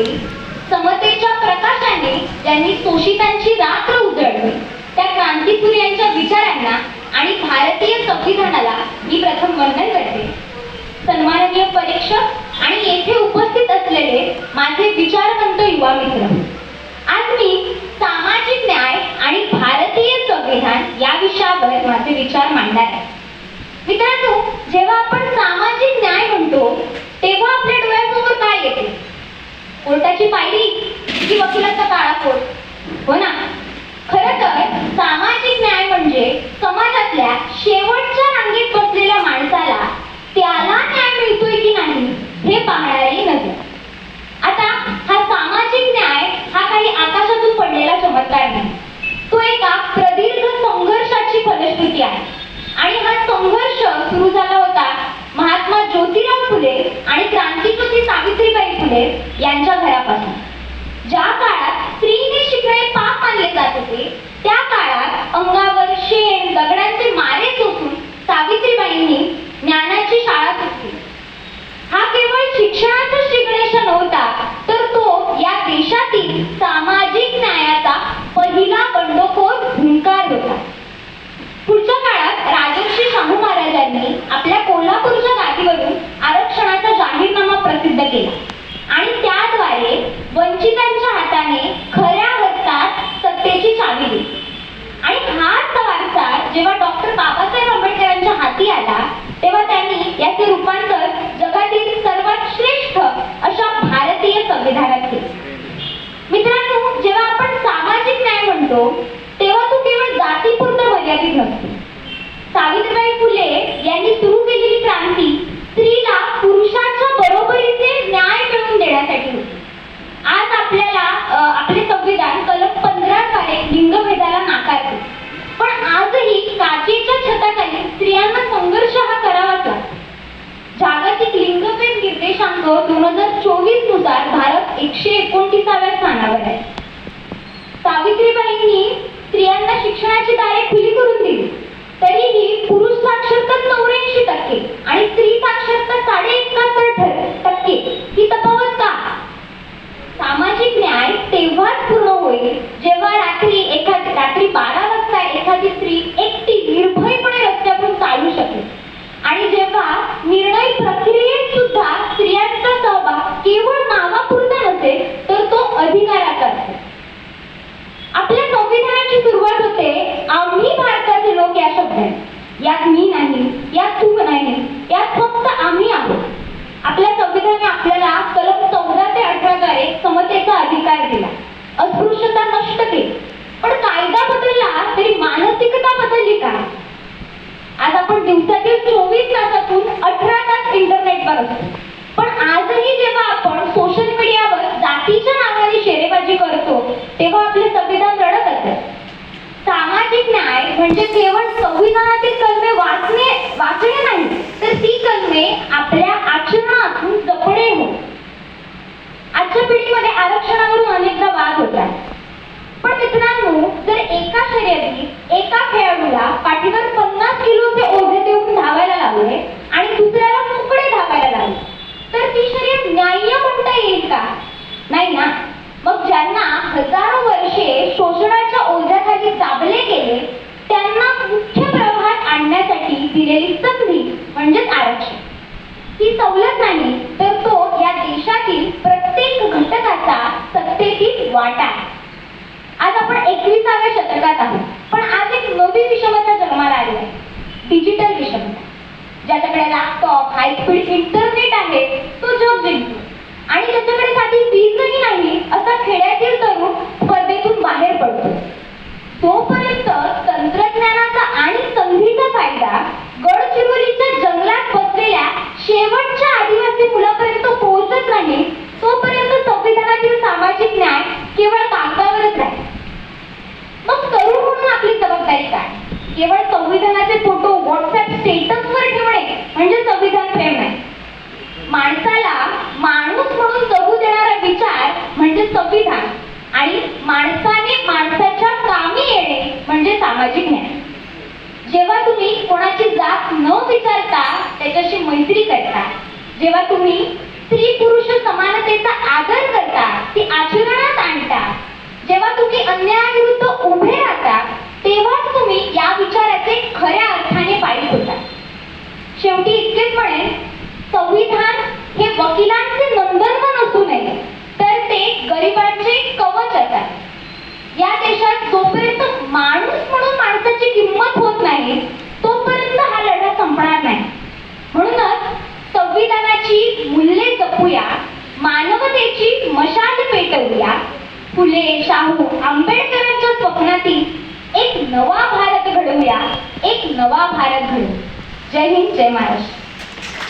पेटली समतेच्या प्रकाशाने ज्यांनी शोषितांची रात्र उजळली. त्या क्रांतिसूर्यांच्या विचारांना आणि भारतीय संविधानाला मी प्रथम वंदन करते. सन्माननीय परीक्षक आणि येथे उपस्थित असलेले माझे विचारवंत युवा मित्र आज मी सामाजिक न्याय आणि भारतीय संविधान या विषयावर माझे विचार मांडणार आहे. मित्रांनो जेव्हा आपण सामाजिक न्याय म्हणतो तेव्हा आपल्या डोळ्यासमोर काय येते कोर्टाची पायरी की वकिलाचा काळा कोट हो ना खरं तर सामाजिक न्याय म्हणजे समाजातल्या शेवटच्या रांगेत बसलेल्या माणसाला त्याला न्याय मिळतोय की नाही हे पाहणारी नजर आता हा सामाजिक न्याय हा काही आकाशातून पडलेला चमत्कार नाही तो एका प्रदीर्घ संघर्षाची फलश्रुती आहे आणि हा संघर्ष सुरू झाला होता महात्मा ज्योतिराव फुले आणि क्रांतिज्योती सावित्रीबाई फुले यांच्या घरापासून. ज्या काळात स्त्रीने शिकणे पाप मानले जात होते त्या काळात अंगावर शेण दगडांचे मारे चोखून सावित्रीबाईंनी ज्ञानाची शाळा सुटली. हा केवळ शिक्षणाचा श्रीगणेश नव्हता तर तो या देशातील सामाजिक न्यायाचा पहिला बंडखोर हुंकार होता पुढच्या काळात राजर्षी शाहू महाराजांनी आपल्या कोल्हापूरच्या गाठीवरून आरक्षणाचा जाहीरनामा प्रसिद्ध केला आणि त्याद्वारे वंचितांच्या हाताने खऱ्या अर्थात सत्तेची चावी दिली आणि हाच वारसा जेव्हा डॉक्टर बाबासाहेब आंबेडकरांच्या हाती आला तेव्हा त्यांनी याचे रूपांतर जगातील सर्वात श्रेष्ठ अशा भारतीय संविधानात केले मित्रांनो जेव्हा आपण सामाजिक न्याय म्हणतो तेव्हा तो केवळ जातीपुरता मर्यादित नसतो सावित्रीबाई फुले यांनी सुरू केलेली क्रांती स्त्रीला पुरुषाच्या बरोबरीचे न्याय मिळवून देण्यासाठी होती आज आपल्याला अ, आपले संविधान कलम पंधरा द्वारे लिंगभेदाला नाकारते पण आजही काचेच्या छताखाली स्त्रियांना संघर्ष हा करावाच लागतो जागतिक लिंगभेद निर्देशांक दोन हजार चोवीसनुसार भारत एकशे एकोणतीसाव्या स्थानावर आहे. सावित्रीबाईंनी स्त्रियांना शिक्षणाची दारे खुली करून दिली. तरीही पुरुष साक्षरता चौऱ्याऐंशी टक्के आणि स्त्री साक्षरता साडे आपल्या संविधानाची सुरुवात होते आम्ही भारताचे लोक या शब्दात यात मी नाही यात तू नाही यात फक्त आम्ही आहोत. आपल्या संविधानाने आपल्याला कलम न्याय म्हणजे केवळ संविधानातील कलमे वाचणे वाचणे नाही तर ती कलमे आपल्या आचरणातून जपणे हो. आजच्या पिढीमध्ये आरक्षणावरून अनेकदा वाद होतात पण मित्रांनो जर एका शर्यतीत एका खेळाडूला पाठीवर पन्नास किलोचे ओझे देऊन धावायला लावले आणि दुसऱ्याला मोकळे धावायला लावले तर ती शर्यत न्याय्य म्हणता येईल का? नाही ना. मग ज्यांना हजारो वर्षे शोषणाच्या ओझ्याखाली दाबले दिलेली संधी म्हणजेच आरक्षण. ही सवलत नाही तर तो या देशातील प्रत्येक घटकाचा सत्तेतील वाटा आहे. आज आपण एकविसाव्या शतकात आहोत पण आज एक नवी विषमता जन्माला आली आहे. डिजिटल विषमता. ज्याच्याकडे लॅपटॉप हाय स्पीड इंटरनेट आहे तो जग जिंकतो. आणि ज्याच्याकडे साधी केवळ संविधानाचे फोटो व्हॉट्सअप स्टेटसवर ठेवणे म्हणजे संविधान प्रेम आहे माणसाला माणूस म्हणून जगू देणारा विचार म्हणजे संविधान. आणि माणसाने माणसाच्या कामी येणे म्हणजे सामाजिक न्याय. जेव्हा तुम्ही कोणाची जात न विचारता त्याच्याशी मैत्री करता जेव्हा तुम्ही स्त्री पुरुष समानतेचा आदर करता ती आचरणात आणता जेव्हा तुम्ही अन्यायाविरुद्ध उभे राहता या विचाराचे खऱ्या अर्थाने पायी होतात शेवटी इतकेच म्हणेन संविधान हे वकिलांचे नंदनवन असू नये तर ते गरिबांचे कवच असतात. या देशात जोपर्यंत माणूस म्हणून माणसाची किंमत होत नाही तोपर्यंत हा लढा संपणार नाही. म्हणूनच संविधानाची मूल्ये जपूया मानवतेची मशाल पेटवूया. फुले शाहू आंबेडकरांच्या स्वप्नातील एक नवा भारत घडवूया. एक नवा भारत घडवू. जय हिंद जय महाराष्ट्र.